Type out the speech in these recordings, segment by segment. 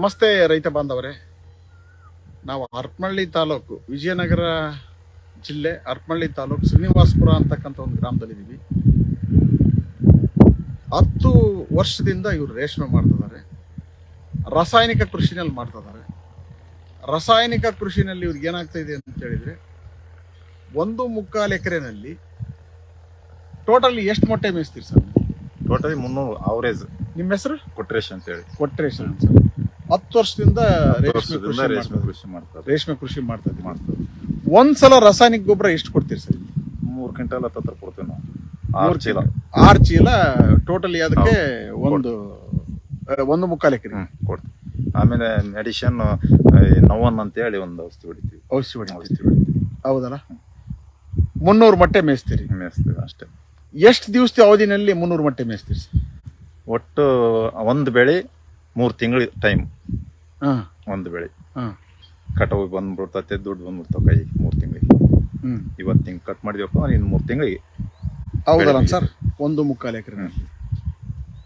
ನಮಸ್ತೆ ರೈತ ಬಾಂಧವರೇ. ನಾವು ಹರಪನಹಳ್ಳಿ ತಾಲೂಕು ವಿಜಯನಗರ ಜಿಲ್ಲೆ ಹರಪನಹಳ್ಳಿ ತಾಲೂಕು ಶ್ರೀನಿವಾಸಪುರ ಅಂತಕ್ಕಂಥ ಒಂದು ಗ್ರಾಮದಲ್ಲಿದ್ದೀವಿ ಹತ್ತು ವರ್ಷದಿಂದ ಇವರು ರೇಷ್ಮೆ ಮಾಡ್ತಿದ್ದಾರೆ. ರಾಸಾಯನಿಕ ಕೃಷಿನಲ್ಲಿ ಮಾಡ್ತಿದ್ದಾರೆ. ರಾಸಾಯನಿಕ ಕೃಷಿನಲ್ಲಿ ಇವ್ರಿಗೆ ಏನಾಗ್ತಾ ಇದೆ ಅಂತ ಹೇಳಿದ್ರೆ ಒಂದು ಮುಕ್ಕಾಲು ಎಕರೆನಲ್ಲಿ ಟೋಟಲಿ ಎಷ್ಟು ಮೊಟ್ಟೆ ಮೇಯಿಸ್ತೀರಿ ಸರ್? ಟೋಟಲಿ ಮುನ್ನೂರು ಅವರೇಜ್ ನಿಮ್ಮ ಹೆಸರು? ಕೊಟ್ರೇಶ್ ಅಂತ ಹೇಳಿ ಕೊಟ್ರೇಶನ್ ಸರ್. ಹತ್ತು ವರ್ಷದಿಂದ ರೇಷ್ಮೆ ಕೃಷಿ ರೇಷ್ಮೆ ಮಾಡ್ತಾ ಕೃಷಿ ಮಾಡ್ತಾರೆ ರೇಷ್ಮೆ ಕೃಷಿ ಮಾಡ್ತಾ ಇದ್ದೀವಿ ಮಾಡ್ತಾರೆ ಒಂದ್ಸಲ ರಾಸಾಯನಿಕ ಗೊಬ್ಬರ ಎಷ್ಟು ಕೊಡ್ತೀರಿ ಸರ್? ಮೂರು ಕ್ವಿಂಟಲ್ ಹತ್ತತ್ರ ಕೊಡ್ತೀವಿ ನಾವು. ಆರು ಚೀಲ. ಆರು ಚೀಲ ಟೋಟಲಿ ಅದಕ್ಕೆ ಒಂದು ಆ, ಒಂದು ಮುಕ್ಕಾಲು ಎಕರೆ. ಹ್ಮ್ ಕೊಡ್ತೀವಿ. ಆಮೇಲೆ ಮೆಡಿಷನ್ ನವನ್ ಅಂತ ಹೇಳಿ ಒಂದು ಔಷಧಿ ಹೊಡಿತೀವಿ. ಔಷಧಿ ಹೊಡಿ ಔಷಧಿ ಹೊಡಿತೀವಿ. ಹೌದಲ್ಲ? ಮುನ್ನೂರು ಮೊಟ್ಟೆ ಮೇಯಿಸ್ತೀರಿ. ಮೇಯಿಸ್ತೀವಿ ಅಷ್ಟೇ. ಎಷ್ಟು ದಿವಸದ ಅವಧಿನಲ್ಲಿ ಮುನ್ನೂರು ಮೊಟ್ಟೆ ಮೇಯಿಸ್ತೀರಿ ಸರ್? ಒಟ್ಟು ಒಂದು ಬೆಳೆ ಮೂರು ತಿಂಗಳು ಟೈಮ್ ಹಾಂ. ಒಂದು ಬೆಳೆ. ಹಾಂ. ಕಟಾವು ಬಂದ್ಬಿಡ್ತೈತೆ ದುಡ್ಡು ಬಂದ್ಬಿಡ್ತಾವ ಕೈ ಮೂರು ತಿಂಗಳಿಗೆ. ಹ್ಞೂ ಇವತ್ತು ಹಿಂಗೆ ಕಟ್ ಮಾಡಿದ್ವಪ್ಪ ಇನ್ನು ಮೂರು ತಿಂಗಳಿಗೆ. ಹೌದಲ್ಲ ಸರ್? ಒಂದು ಮುಕ್ಕಾಲು ಎಕರೆ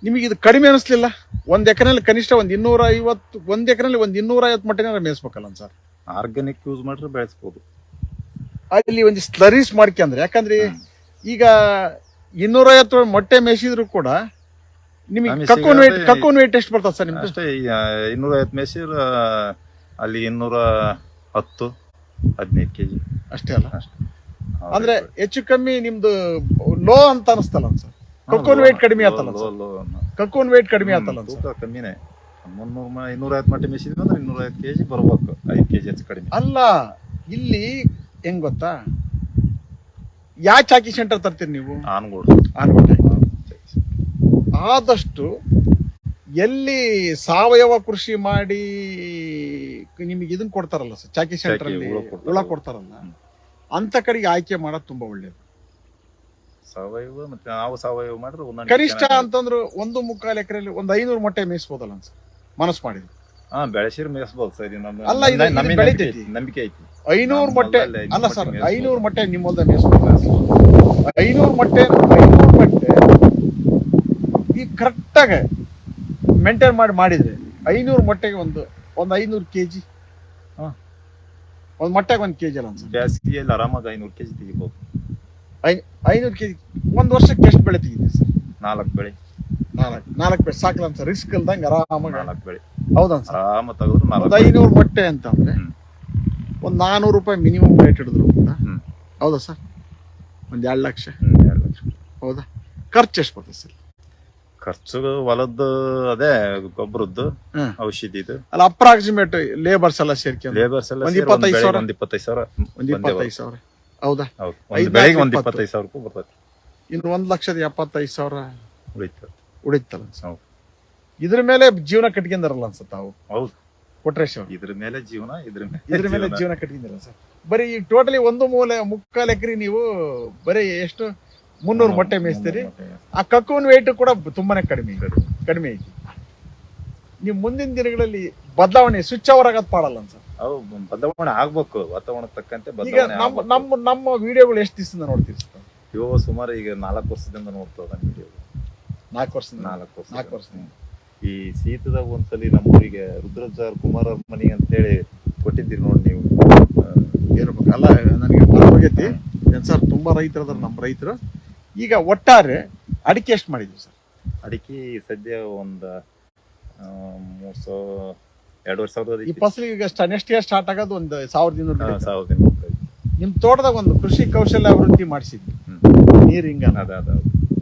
ನಿಮಗೆ ಇದು ಕಡಿಮೆ ಅನಿಸ್ಲಿಲ್ಲ? ಒಂದು ಎಕರೆನಲ್ಲಿ ಕನಿಷ್ಠ ಒಂದು ಇನ್ನೂರ ಐವತ್ತು ಒಂದು ಎಕರೆಯಲ್ಲಿ ಒಂದು ಇನ್ನೂರ ಐವತ್ತು ಮೊಟ್ಟೆನಾರ ಮೇಯಿಸ್ಬೇಕಲ್ಲ ಸರ್? ಆರ್ಗ್ಯಾನಿಕ್ ಯೂಸ್ ಮಾಡಿದ್ರೆ ಬೆಳೆಸ್ಬೋದು. ಅಲ್ಲಿ ಒಂದು ಸ್ಲರೀಸ್ ಮಾಡ್ಕೊಂಡ್ರೆ ಯಾಕಂದ್ರೆ ಈಗ ಇನ್ನೂರೈವತ್ತು ಮೊಟ್ಟೆ ಮೇಯಿಸಿದ್ರು ಕೂಡ ನಿಮಗೆ ಕಕ್ಕೂನ್ ವೇಟ್ ಕಕ್ಕೂನ್ ವೇಟ್ ಎಷ್ಟು ಬರ್ತದೆ ಸರ್ ನಿಮ್ದು? ಅಷ್ಟೇ ಇನ್ನೂರ ಐವತ್ತು ಮೇಸಿರ್ ಅಲ್ಲಿ ಇನ್ನೂರ ಹತ್ತು ಹದಿನೈದು ಕೆಜಿ ಅಷ್ಟೇ ಅಲ್ಲ? ಅಷ್ಟೇ. ಅಂದ್ರೆ ಹೆಚ್ಚು ಕಮ್ಮಿ ನಿಮ್ದು ಲೋ ಅಂತ ಅನಿಸ್ತಲ್ಲ ಸರ್? ಕಕ್ಕೂನ್ ವೇಟ್ ಕಡಿಮೆ ಆತಲ್ಲ ಕಕ್ಕೂನ್ ವೇಟ್ ಕಡಿಮೆ ಆತಲ್ಲ ತೂಕ ಕಮ್ಮಿನೇ. ಮುನ್ನೂರು ಇನ್ನೂರ ಐವತ್ತು ಮಟ್ಟ ಮೇಸಿದ್ವಿ ಅಂದ್ರೆ ಇನ್ನೂರ ಐವತ್ತು ಕೆಜಿ ಬರ್ಬೇಕು. ಐದು ಕೆಜಿ ಹೆಚ್ಚು ಕಡಿಮೆ. ಅಲ್ಲ ಇಲ್ಲಿ ಹೆಂಗ್ ಗೊತ್ತಾ? ಯಾ ಚಾಕಿ ಸೆಂಟರ್ ತರ್ತೀರಿ ನೀವು? ಆನ್ಗೋಡು. ಆನ್ಗೋಟೆ ಆದಷ್ಟು ಎಲ್ಲಿ ಸಾವಯವ ಕೃಷಿ ಮಾಡಿ ನಿಮಗೆ ಇದನ್ನ ಕೊಡ್ತಾರಲ್ಲ ಸರ್ ಚಾಕಿ ಸೆಂಟರ್ ಅಲ್ಲಿ ಹುಳ ಕೊಡ್ತಾರೆ. ಕೊಡ್ತಾರಲ್ಲ. ಅಂತ ಕಡೆಗೆ ಆಯ್ಕೆ ಮಾಡೋದು ತುಂಬಾ ಒಳ್ಳೇದು. ಸಾವಯವ ಮತ್ತೆ ನಾವು ಸಾವಯವ ಮಾಡಿದ್ರೆ ಕನಿಷ್ಠ ಅಂತಂದ್ರೆ ಒಂದು ಮುಕ್ಕಾಲು ಎಕರೆಯಲ್ಲಿ ಒಂದು ಐನೂರು ಮೊಟ್ಟೆ ಮೇಯಿಸ್ಬೋದಲ್ಲ ಸರ್ ಮನಸ್ಸು ಮಾಡಿದ್ರು. ಹಾ ಬೆಳೆಸಿರ್ ಮೇಯಿಸ್ಬೋದು ಸರ್. ನಂಬಿಕೆ ಐತಿ, ಐನೂರು ಮೊಟ್ಟೆ ಅಲ್ಲ ಸರ್. ಐನೂರು ಮೊಟ್ಟೆ ನಿಮ್ಮ ಹೊಲ್ದಾಗ ಮೇಯಿಸ್ಬೋದು ಐನೂರು ಮೊಟ್ಟೆ ಐನೂರು ಮೊಟ್ಟೆ ಈ ಕರೆಕ್ಟಾಗಿ ಮೇಂಟೈನ್ ಮಾಡಿ ಮಾಡಿದ್ರೆ ಐನೂರು ಮೊಟ್ಟೆಗೆ ಒಂದು ಒಂದು ಐನೂರು ಕೆ ಜಿ ಹಾಂ. ಒಂದು ಮೊಟ್ಟೆಗೆ ಒಂದು ಕೆ ಜಿ ಅಲ್ಲ ಸರ್? ಬೇಸಿಗೆಯಲ್ಲಿ ಆರಾಮಾಗಿ ಐನೂರು ಕೆ ಜಿ ತೆಗಿಬೋದು. ಐ ಐನೂರು ಕೆ ಜಿ ಒಂದು ವರ್ಷಕ್ಕೆ ಎಷ್ಟು ಬೆಳೆ ತೆಗಿತೀವಿ ಸರ್? ನಾಲ್ಕು ಬೆಳೆ. ನಾಲ್ಕು ನಾಲ್ಕು ಬೆಳೆ. ಸಾಕಲ್ಲ ಸರ್ ರಿಸ್ಕ್ ಇಲ್ದಂಗೆ ಆರಾಮಾಗಿ. ನಾಲ್ಕು ಬೆಳೆ. ಹೌದಾ ಸರ್? ಆರಾಮ ತೆಗೆದ್ರು ನಾಲ್ಕು ಒಂದು ಐನೂರು ಮೊಟ್ಟೆ ಅಂತ ಅಂದ್ರೆ ಒಂದು ನಾನ್ನೂರು ರೂಪಾಯಿ ಮಿನಿಮಮ್ ರೇಟ್ ಹಿಡಿದ್ರು ಕೂಡ. ಹೌದಾ ಸರ್? ಒಂದು ಎರಡು ಲಕ್ಷ. ಎರಡು ಲಕ್ಷ. ಹೌದಾ? ಖರ್ಚು ಎಷ್ಟು ಬರ್ತದೆ ಸರ್? ಖರ್ಚು ಹೊಲದ ಅದೇ ಗೊಬ್ಬರದ್ದು ಔಷಧಿ ಇದು. ಅಲ್ಲ ಅಪ್ರಾಕ್ಸಿಮೇಟ್ ಲೇಬರ್ಸ್ ಎಲ್ಲ ಸೇರ್ಕೊಂಡು ಲೇಬರ್ಸ್ ಎಲ್ಲ ಒಂದ್ ಸೇರಿ ಒಂದ್ ಇಪ್ಪತ್ತೈದು ಸಾವಿರ? ಒಂದ್ ಇಪ್ಪತ್ತೈದು ಸಾವಿರ. ಒಂದ್ ಇಪ್ಪತ್ತೈದು ಸಾವಿರ. ಹೌದಾ? ಹೌದು. ಐದ್ ಒಂದು ಇಪ್ಪತ್ತು. ಇಪ್ಪತ್ತೈದು ಸಾವಿರ ಬರ್ತೈತಿ ಇನ್ನು ಒಂದ್ ಲಕ್ಷದ ಎಪ್ಪತ್ತೈದು ಸಾವಿರ ಉಳಿತದೆ. ಉಳಿತಲ್ಲ ಹೌದು. ಇದ್ರ ಮೇಲೆ ಜೀವನ ಕಟ್ಕೊಂಡಾರಲ್ಲ ಅನ್ಸತ್ತ ತಾವು? ಹೌದು. ಕೊಟ್ರೇಶ್ ಅವ್ರು ಇದ್ರ ಮೇಲೆ ಜೀವನ ಇದ್ರ ಮೇಲೆ ಇದ್ರ ಮೇಲೆ ಜೀವನ. ಕಟ್ಕೊಂಡಿರಲ್ಲ ಸರ್. ಬರೀ ಈಗ ಟೋಟಲಿ ಒಂದು ಮೂಲೆ ಮುಕ್ಕಾಲು ಎಕರೆ ನೀವು ಬರೀ ಎಷ್ಟು ಮುನ್ನೂರು ಮೊಟ್ಟೆ ಮೇಯಿಸ್ತೀರಿ? ಆ ಕಕ್ಕೂನ್ ವೇಟ್ ಕೂಡ ತುಂಬಾನೇ ಕಡಿಮೆ. ಕಡಿಮೆ ಐತಿ ನೀವು ಮುಂದಿನ ದಿನಗಳಲ್ಲಿ ಬದಲಾವಣೆ ಸ್ವಿಚ್ ಅವರ್ ಆಗೋದು ಪಾಡಲ್ಲ ಸರ್ ಅವು ಬದಲಾವಣೆ ಆಗ್ಬೇಕು. ವಾತಾವರಣ ತಕ್ಕಂತೆ ಈಗ ನಮ್ಮ ನಮ್ಮ ನಮ್ಮ ವಿಡಿಯೋಗಳು ಎಷ್ಟು ದಿವಸದಿಂದ ನೋಡ್ತೀರಿ ಸರ್? ಇವು ಸುಮಾರು ಈಗ ನಾಲ್ಕು ವರ್ಷದಿಂದ ನೋಡ್ತದ ವಿಡಿಯೋ ನಾಲ್ಕು ವರ್ಷದಿಂದ? ನಾಲ್ಕು ವರ್ಷ ನಾಲ್ಕು ವರ್ಷದಿಂದ. ಈ ಶೀತದಾಗ ಒಂದ್ಸಲಿ ನಮ್ಮೂರಿಗೆ ರುದ್ರಜಾರ್ ಕುಮಾರ್ ಅವ್ರ ಮನಿ ಅಂತೇಳಿ ಕೊಟ್ಟಿದ್ದೀರಿ ನೋಡಿ ನೀವು. ಅಲ್ಲ ನನಗೆ ಮರವಾಗೈತಿ ಏನ್ ಸರ್ ತುಂಬಾ ರೈತರು ಅದಾರ ನಮ್ಮ ರೈತರು. ಈಗ ಒಟ್ಟಾರೆ ಅಡಿಕೆ ಎಷ್ಟು ಮಾಡಿದ್ವಿ ಸರ್? ಅಡಿಕೆ ಸದ್ಯ ಒಂದು ಮೂರು ಸಾವಿರ ಎರಡೂವರೆ ಸಾವಿರದ ಈ ಫಸಲು ಈಗ ನೆಕ್ಸ್ಟ್ ಇಯರ್ ಸ್ಟಾರ್ಟ್ ಆಗೋದು ಒಂದು ಸಾವಿರದ ಇನ್ನೂರು. ಸಾವಿರದ ನಿಮ್ಮ. ತೋಟದಾಗ ಒಂದು ಕೃಷಿ ಕೌಶಲ್ಯ ಅಭಿವೃದ್ಧಿ ಮಾಡಿಸಿದ್ವಿ ನೀರು ಹಿಂಗ.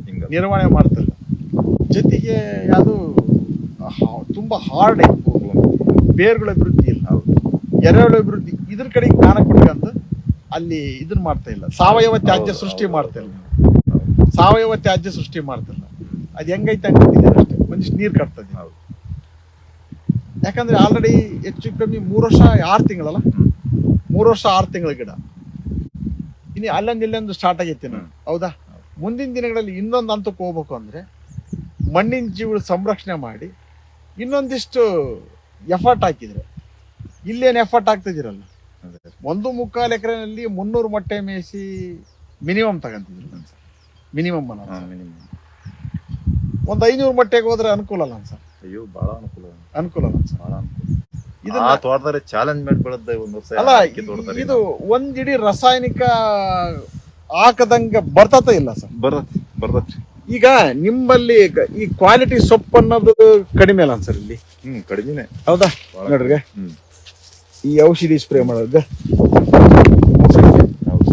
ಹಿಂಗ ನಿರ್ವಹಣೆ ಮಾಡ್ತಾರೆ ಜೊತೆಗೆ ಯಾವುದು ತುಂಬ ಹಾರ್ಡ್ ಐತಿ ಬೇರುಗಳ ಅಭಿವೃದ್ಧಿ ಇಲ್ಲ. ಹೌದು. ಎರೆಹುಳ ಅಭಿವೃದ್ಧಿ ಇದ್ರ ಕಡೆ ಜ್ಞಾನ ಕೊಟ್ಕೊಂಡು ಅಲ್ಲಿ ಇದನ್ನ ಮಾಡ್ತಾ ಇಲ್ಲ. ಸಾವಯವ ತ್ಯಾಜ್ಯ ಸೃಷ್ಟಿ ಮಾಡ್ತಾ ಇಲ್ಲ. ಸಾವಯವ ತ್ಯಾಜ್ಯ ಸೃಷ್ಟಿ ಮಾಡ್ತಿಲ್ಲ ಅದು ಹೆಂಗೈತೆ ಅನ್ಕೊಂಡಿದ್ದಾರೆ ಅಷ್ಟೇ. ಒಂದಿಷ್ಟು ನೀರು ಕಟ್ತದೆ. ಹೌದು. ಯಾಕಂದ್ರೆ ಆಲ್ರೆಡಿ ಹೆಚ್ಚು ಕಮ್ಮಿ ಮೂರು ವರ್ಷ ಆರು ತಿಂಗಳಲ್ಲ? ಮೂರು ವರ್ಷ ಆರು ತಿಂಗಳ ಗಿಡ. ಇನ್ನು ಅಲ್ಲೊಂದು ಇಲ್ಲೊಂದು ಸ್ಟಾರ್ಟ್ ಆಗೈತೆ ನಾನು ಹೌದಾ? ಮುಂದಿನ ದಿನಗಳಲ್ಲಿ ಇನ್ನೊಂದು ಹಂತಕ್ಕೆ ಹೋಗ್ಬೇಕು ಅಂದ್ರೆ ಮಣ್ಣಿನ ಜೀವಳ ಸಂರಕ್ಷಣೆ ಮಾಡಿ ಇನ್ನೊಂದಿಷ್ಟು ಎಫರ್ಟ್ ಹಾಕಿದ್ರೆ. ಇಲ್ಲೇನು ಎಫರ್ಟ್ ಆಗ್ತಿದ್ದೀರಲ್ಲ. ಒಂದು ಮುಕ್ಕಾಲು ಎಕರೆನಲ್ಲಿ ಮುನ್ನೂರು ಮೊಟ್ಟೆ ಮೇಯಿಸಿ ಮಿನಿಮಮ್ ತಗೊಂತಿದ್ರು. ಮಿನಿಮಮ್ ಹಾ, ಮಿನಿಮಮ್ ಒಂದು ಐನೂರು ಮಟ್ಟೆಗೆ ಹೋದ್ರೆ ಅನುಕೂಲ ಅಲ್ಲ ಸರ್ ಅಯ್ಯೋ ಬಹಳ ಅನುಕೂಲ. ಅನುಕೂಲ ಅಲ್ಲ ಸರ್ ಬಹಳ ಅನುಕೂಲ. ಇದು ಆ ತೋಟದಲ್ಲಿ ಚಾಲೆಂಜ್ ಮಾಡಿ ಬೆಳೆದ ಒಂದ್ ವರ್ಷ ಅಲ್ಲ ಅಕ್ಕಿ ತೋಟದಾರೆ ಇದು ಒಂದಿಡೀ ರಾಸಾಯನಿಕ ಹಾಕದಂಗ ಬರ್ತತ ಇಲ್ಲ ಸರ್? ಬರ್ತೈತಿ ಬರ್ತೈತಿ. ಈಗ ನಿಮ್ಮಲ್ಲಿ ಗ- ಈ ಕ್ವಾಲಿಟಿ ಸೊಪ್ಪು ಅನ್ನೋದು ಕಡಿಮೆ ಅಲ್ಲ ಸರ್ ಇಲ್ಲಿ? ಹ್ಮ್ ಕಡಿಮೆನೆ. ಹೌದಾ? ನೋಡ್ರಿ. ಹ್ಮ್. ಈ ಔಷಧಿ ಸ್ಪ್ರೇ ಮಾಡೋದು.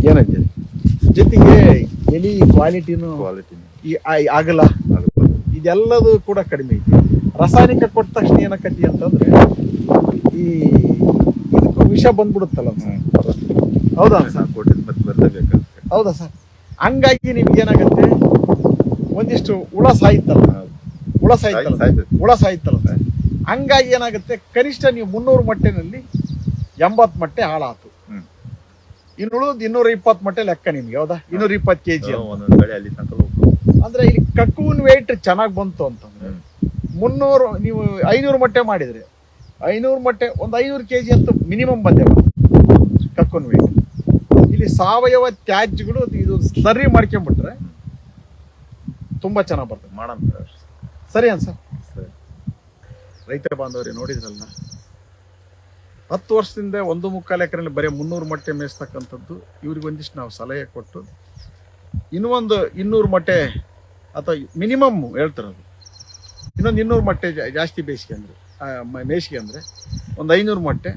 ಏನಂತೀರಿ ಎಲಿ ಕ್ವಾಲಿಟಿನೂ ಕ್ವಾಲಿಟಿನೂ ಈ ಆ- ಆಗಲ್ಲ. ಇದೆಲ್ಲದೂ ಕೂಡ ಕಡಿಮೆ ಐತಿ. ರಾಸಾಯನಿಕ ಕೊಟ್ಟ ತಕ್ಷಣ ಏನಕ್ಕತಿ ಅಂತಂದ್ರೆ ಈ ಇದಕ್ಕೂ ವಿಷ ಬಂದ್ಬಿಡುತ್ತಲ್ಲ ಹೌದಾ. ಸರ್ ಕೊಟ್ಟಿದ್ದು ಮತ್ತೆ ಹೌದಾ ಸರ್? ಹಂಗಾಗಿ ನಿಮ್ಗೆ ಏನಾಗತ್ತೆ ಒಂದಿಷ್ಟು ಹುಳ ಸಾಯ್ತಲ್ಲ. ಹುಳ ಸಾಯ್ತಲ್ಲ. ಸಾಯ್ತೈತಿ. ಹುಳ ಸಾಯ್ತಲ್ಲ ಸರ್ ಹಂಗಾಗಿ ಏನಾಗುತ್ತೆ? ಕನಿಷ್ಠ ನೀವು ಮುನ್ನೂರು ಮಟ್ಟೆನಲ್ಲಿ ಎಂಬತ್ತು ಮಟ್ಟೆ ಹಾಳಾತು. ಇನ್ನು ಉಳಿದು ಇನ್ನೂರ ಇಪ್ಪತ್ತು ಮಟ್ಟೆ ಲೆಕ್ಕ ನಿಮ್ಗೆ ಹೌದಾ? ಇನ್ನೂರ ಇಪ್ಪತ್ತು ಕೆ ಜಿ ಒಂದೊಂದ್ ಅಲ್ಲಿ ತನಕ ಅಂದ್ರೆ ಇಲ್ಲಿ ಕಕ್ಕೂನ್ ವೇಟ್ ಚೆನ್ನಾಗಿ ಬಂತು ಅಂತಂದ್ರೆ. ಮುನ್ನೂರು ನೀವು ಐನೂರು ಮೊಟ್ಟೆ ಮಾಡಿದ್ರೆ. ಐನೂರು ಮೊಟ್ಟೆ ಒಂದು ಐನೂರು ಕೆ ಜಿ ಅಂತೂ ಮಿನಿಮಮ್ ಬಂದೆ ಕಕ್ಕೂನ್ ವೇಟ್ ಇಲ್ಲಿ ಸಾವಯವ ತ್ಯಾಜ್ಯಗಳು ಇದು ಸರಿ ಮಾಡ್ಕೊಂಡ್ಬಿಟ್ರೆ ತುಂಬಾ ಚೆನ್ನಾಗಿ ಬರ್ತದೆ. ಮಾಡೋಣ ಸರಿ ಅನ್ಸ? ಸರಿ. ರೈತ ಬಾಂಧವರೇ ನೋಡಿದ್ರಲ್ಲ? ಹತ್ತು ವರ್ಷದಿಂದ ಒಂದು ಮುಕ್ಕಾಲು ಎಕರೆಯಲ್ಲಿ ಬರೀ ಮುನ್ನೂರು ಮೊಟ್ಟೆ ಮೇಯಿಸ್ತಕ್ಕಂಥದ್ದು ಇವ್ರಿಗೊಂದಿಷ್ಟು ನಾವು ಸಲಹೆ ಕೊಟ್ಟು, ಇನ್ನೊಂದು ಇನ್ನೂರು ಮೊಟ್ಟೆ ಅಥವಾ ಮಿನಿಮಮ್ ಹೇಳ್ತಿರೋದು ಇನ್ನೊಂದು ಇನ್ನೂರು ಮೊಟ್ಟೆ ಬೇಸಿಗೆ ಅಂದರೆ ಮೇಸಿಗೆ ಅಂದರೆ ಒಂದು ಐನೂರು ಮೊಟ್ಟೆ.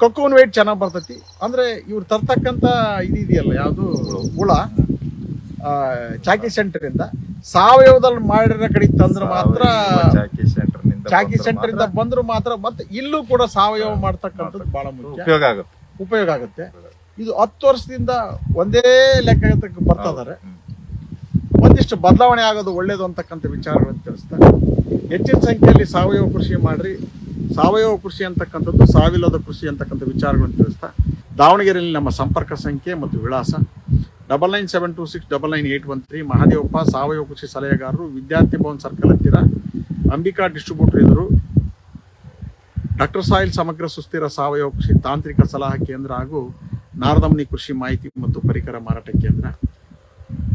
ಕೊಕ್ಕೋನ್ ವೆಯ್ಟ್ ಚೆನ್ನಾಗಿ ಬರ್ತೈತಿ. ಅಂದರೆ ಇವ್ರು ತರ್ತಕ್ಕಂಥ ಇದು ಇದೆಯಲ್ಲ, ಯಾವುದು ಹುಳ ಚಾಕಿ ಸೆಂಟರಿಂದ ಸಾವಯವದಲ್ಲಿ ಮಾಡಿರೋ ಕಡೆ ತಂದ್ರೆ ಮಾತ್ರ ಚಾಕಿ ಸೆಂಟರ್ ಇಂದ ಮಾತ್ರ. ಬಂದ್ರು ಮಾತ್ರ ಮತ್ತೆ ಇಲ್ಲೂ ಕೂಡ ಸಾವಯವ ಮಾಡ್ತಕ್ಕಂಥದ್ದು ಬಹಳ ಮುಖ್ಯ. ಉಪಯೋಗ ಆಗುತ್ತೆ. ಉಪಯೋಗ ಆಗುತ್ತೆ. ಇದು ಹತ್ತು ವರ್ಷದಿಂದ ಒಂದೇ ಲೆಕ್ಕ ಬರ್ತಿದ್ದಾರೆ ಇದಾರೆ. ಒಂದಿಷ್ಟು ಬದಲಾವಣೆ ಆಗೋದು ಒಳ್ಳೇದು ಅಂತಕ್ಕಂಥ ವಿಚಾರಗಳನ್ನು ತಿಳಿಸ್ತಾರೆ. ಹೆಚ್ಚಿನ ಸಂಖ್ಯೆಯಲ್ಲಿ ಸಾವಯವ ಕೃಷಿ ಮಾಡ್ರಿ. ಸಾವಯವ ಕೃಷಿ ಅಂತಕ್ಕಂಥದ್ದು ಸಾವಿಲ್ಲದ ಕೃಷಿ ಅಂತಕ್ಕಂಥ ವಿಚಾರಗಳನ್ನು ತಿಳಿಸ್ತಾ ದಾವಣಗೆರೆಯಲ್ಲಿ ನಮ್ಮ ಸಂಪರ್ಕ ಸಂಖ್ಯೆ ಮತ್ತು ವಿಳಾಸ double nine seven two six double nine eight one three Mahadevappa ಸಾವಯವ ಕೃಷಿ ಸಲಹೆಗಾರರು ವಿದ್ಯಾರ್ಥಿ ಭವನ್ ಸರ್ಕಲ್ ಹತ್ತಿರ ಅಂಬಿಕಾ ಡಿಸ್ಟ್ರಿಬ್ಯೂಟರ್ ಎದುರು ಡಾಕ್ಟರ್ ಸಾಯಿಲ್ ಸಮಗ್ರ ಸುಸ್ಥಿರ ಸಾವಯವ ಕೃಷಿ ತಾಂತ್ರಿಕ ಸಲಹಾ ಕೇಂದ್ರ ಹಾಗೂ ನಾರದಮನಿ ಕೃಷಿ ಮಾಹಿತಿ ಮತ್ತು ಪರಿಕರ ಮಾರಾಟ ಕೇಂದ್ರ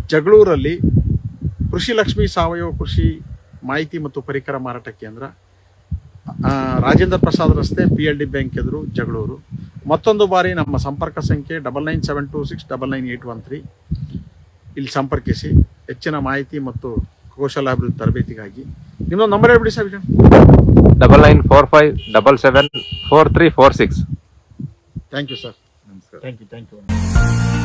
ಜಗಳೂರಲ್ಲಿ ಕೃಷಿ ಲಕ್ಷ್ಮಿ ಸಾವಯವ ಕೃಷಿ ಮಾಹಿತಿ ಮತ್ತು ಪರಿಕರ ಮಾರಾಟ ಕೇಂದ್ರ ರಾಜೇಂದ್ರ ಪ್ರಸಾದ್ ರಸ್ತೆ ಪಿ ಎಲ್ ಡಿ ಬ್ಯಾಂಕ್ ಎದುರು ಜಗಳೂರು ಮತ್ತೊಂದು ಬಾರಿ ನಮ್ಮ ಸಂಪರ್ಕ ಸಂಖ್ಯೆ double nine seven two six double nine eight one three. ಇಲ್ಲಿ ಸಂಪರ್ಕಿಸಿ ಹೆಚ್ಚಿನ ಮಾಹಿತಿ ಮತ್ತು ಕೌಶಲಾಭಿವೃದ್ಧಿ ತರಬೇತಿಗಾಗಿ. ನಿಮ್ಮೊಂದು ನಂಬರ್ ಹೇಳ್ಬಿಡಿ sir double nine four five double seven four three four six. Thank you sir ನಮಸ್ಕಾರ ಥ್ಯಾಂಕ್ ಯು ಥ್ಯಾಂಕ್ ಯು